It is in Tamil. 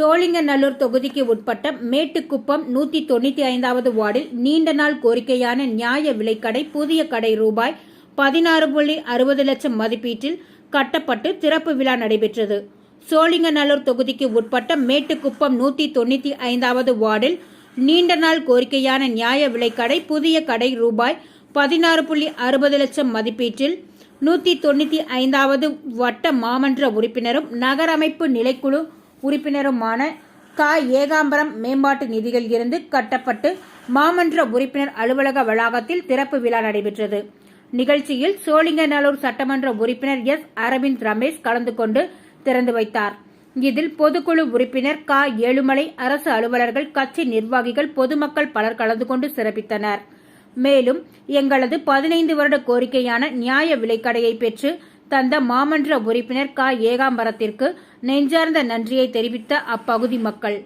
சோழிங்கநல்லூர் தொகுதிக்கு உட்பட்ட மேட்டுக்குப்பம் நூத்தி தொண்ணூத்தி ஐந்தாவது வார்டில் நீண்ட நாள் கோரிக்கையான நியாய விலைக்கடை புதிய கடை ரூபாய் பதினாறு புள்ளி அறுபது லட்சம் மதிப்பீட்டில் கட்டப்பட்டு திறப்பு விழா நடைபெற்றது. சோழிங்கநல்லூர் தொகுதிக்கு உட்பட்ட மேட்டுக்குப்பம் நூத்தி தொண்ணூத்தி ஐந்தாவது வார்டில் நீண்ட நாள் கோரிக்கையான நியாய விலைக்கடை புதிய கடை ரூபாய் பதினாறு புள்ளி அறுபது லட்சம் மதிப்பீட்டில் நூத்தி தொண்ணூத்தி ஐந்தாவது வட்ட மாமன்ற உறுப்பினரும் நகரமைப்பு நிலைக்குழு உறுப்பினருமான கா. ஏகாம்பரம் மேம்பாட்டு நிதியில் இருந்து கட்டப்பட்டு மாமன்ற உறுப்பினர் அலுவலக வளாகத்தில் திறப்பு விழா நடைபெற்றது. நிகழ்ச்சியில் சோழிங்கநல்லூர் சட்டமன்ற உறுப்பினர் எஸ். அரவிந்த் ரமேஷ் கலந்து கொண்டு திறந்து வைத்தார். இதில் பொதுக்குழு உறுப்பினர் கா. ஏழுமலை அரசு அலுவலர்கள் கட்சி நிர்வாகிகள் பொதுமக்கள் பலர் கலந்து கொண்டு சிறப்பித்தனர். மேலும் எங்களது பதினைந்து வருட கோரிக்கையான நியாய விலைக்கடையை பெற்று தந்த மாமன்ற உறுப்பினர் க. ஏகாம்பரத்திற்கு நெஞ்சார்ந்த நன்றியை தெரிவித்த அப்பகுதி மக்கள்.